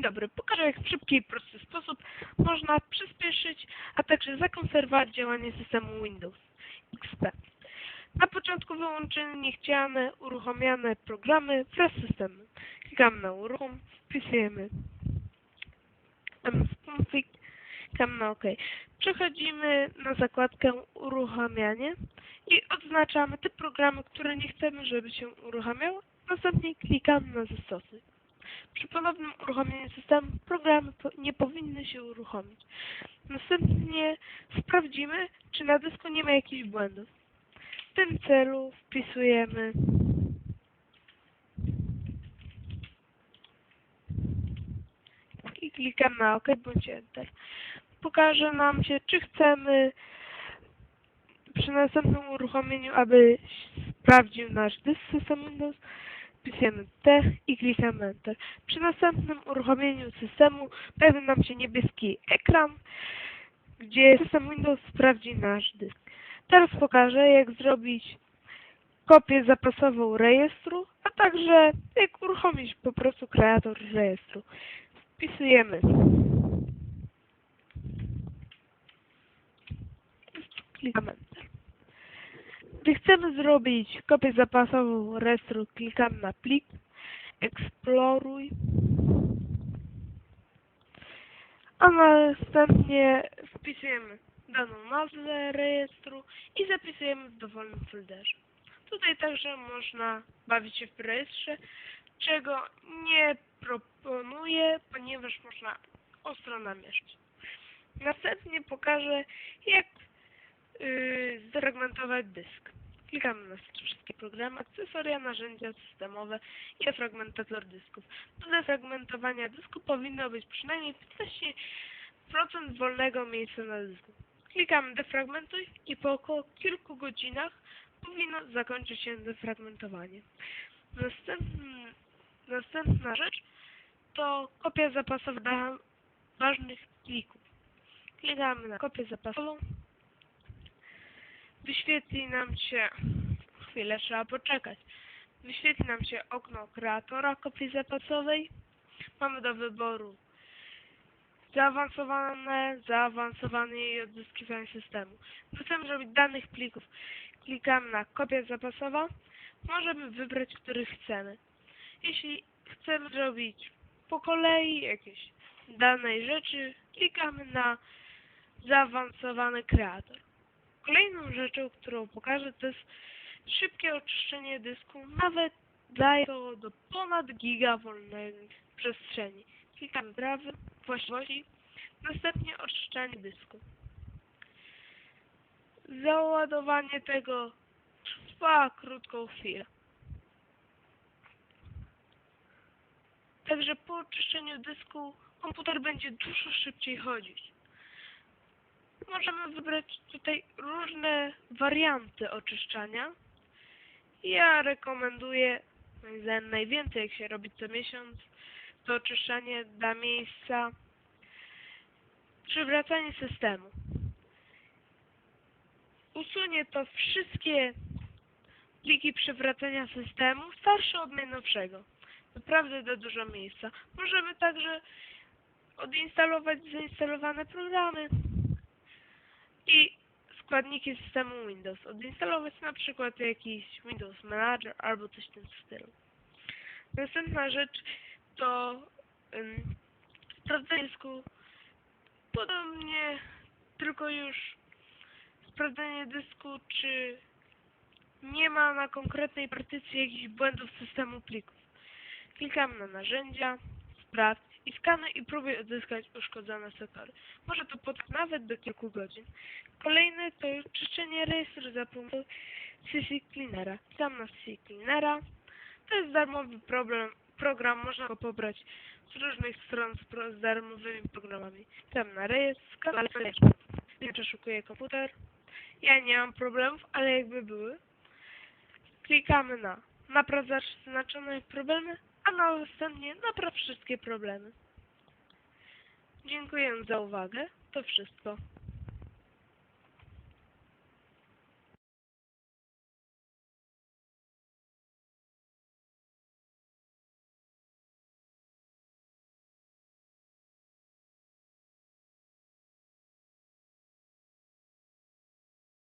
Dzień dobry, pokażę jak w szybki i prosty sposób można przyspieszyć, a także zakonserwować działanie systemu Windows XP. Na początku wyłączymy niechciane, uruchomione programy wraz z systemem. Klikamy na uruchom, wpisujemy config, klikamy na OK. Przechodzimy na zakładkę uruchamianie i odznaczamy te programy, które nie chcemy, żeby się uruchamiały. Następnie klikamy na zastosuj. Przy ponownym uruchomieniu systemu programy nie powinny się uruchomić. Następnie sprawdzimy, czy na dysku nie ma jakichś błędów. W tym celu wpisujemy i klikamy na OK bądź Enter. Pokaże nam się, czy chcemy przy następnym uruchomieniu, aby sprawdził nasz dysk system Windows, wpisujemy T i klikamy Enter. Przy następnym uruchomieniu systemu pojawi nam się niebieski ekran, gdzie system Windows sprawdzi nasz dysk. Teraz pokażę, jak zrobić kopię zapasową rejestru, a także jak uruchomić po prostu kreator rejestru. Wpisujemy. Klikamy Gdy chcemy zrobić kopię zapasową rejestru, klikamy na plik, eksploruj, a następnie wpisujemy daną nazwę rejestru i zapisujemy w dowolnym folderze. Tutaj także można bawić się w rejestrze, czego nie proponuję, ponieważ można ostro namieszać. Następnie pokażę, jak yy, dysk. Klikamy na wszystkie programy, akcesoria, narzędzia systemowe i defragmentator dysków. Do defragmentowania dysku powinno być przynajmniej 15% wolnego miejsca na dysku. Klikamy defragmentuj i po około kilku godzinach powinno zakończyć się defragmentowanie. Następny, następna rzecz to kopia zapasowa da- ważnych plików. Klikamy na kopię zapasową. Wyświetli nam się, chwilę trzeba poczekać, wyświetli nam się okno kreatora kopii zapasowej. Mamy do wyboru zaawansowane, zaawansowane i odzyskiwanie systemu. Chcemy zrobić danych plików, klikamy na kopia zapasowa. Możemy wybrać, który chcemy. Jeśli chcemy zrobić po kolei jakieś danej rzeczy, klikamy na zaawansowany kreator. Kolejną rzeczą, którą pokażę, to jest szybkie oczyszczenie dysku. Nawet daje to do ponad giga wolnej przestrzeni. Klikamy prawy, właściwości, następnie oczyszczanie dysku. Załadowanie tego trwa krótką chwilę. Także po oczyszczeniu dysku komputer będzie dużo szybciej chodzić. Możemy wybrać tutaj różne warianty oczyszczania. Ja rekomenduję, moim zdaniem najwięcej jak się robi co miesiąc, to oczyszczanie da miejsca przywracanie systemu. Usunie to wszystkie pliki przywracania systemu starsze od najnowszego. Naprawdę da dużo miejsca. Możemy także odinstalować zainstalowane programy i składniki systemu Windows. Odinstalować na przykład jakiś Windows Manager albo coś w tym stylu. Następna rzecz to um, sprawdzenie dysku. Podobnie tylko już sprawdzenie dysku, czy nie ma na konkretnej partycji jakichś błędów systemu plików. Klikamy na narzędzia, sprawdź i skanuj i próbuj odzyskać uszkodzone sektory. Może to potrwać nawet do kilku godzin. Kolejny to czyszczenie rejestru za pomocą CC Cleanera. Klikam na CC Cleanera. To jest darmowy problem, program, można go pobrać z różnych stron z, pro, z darmowymi programami. Klikam na rejestr, skanuję, nie przeszukuję komputer. Ja nie mam problemów, ale jakby były. Klikamy na napraw zaznaczone problemy, a następnie napraw wszystkie problemy. Dziękuję za uwagę. To wszystko.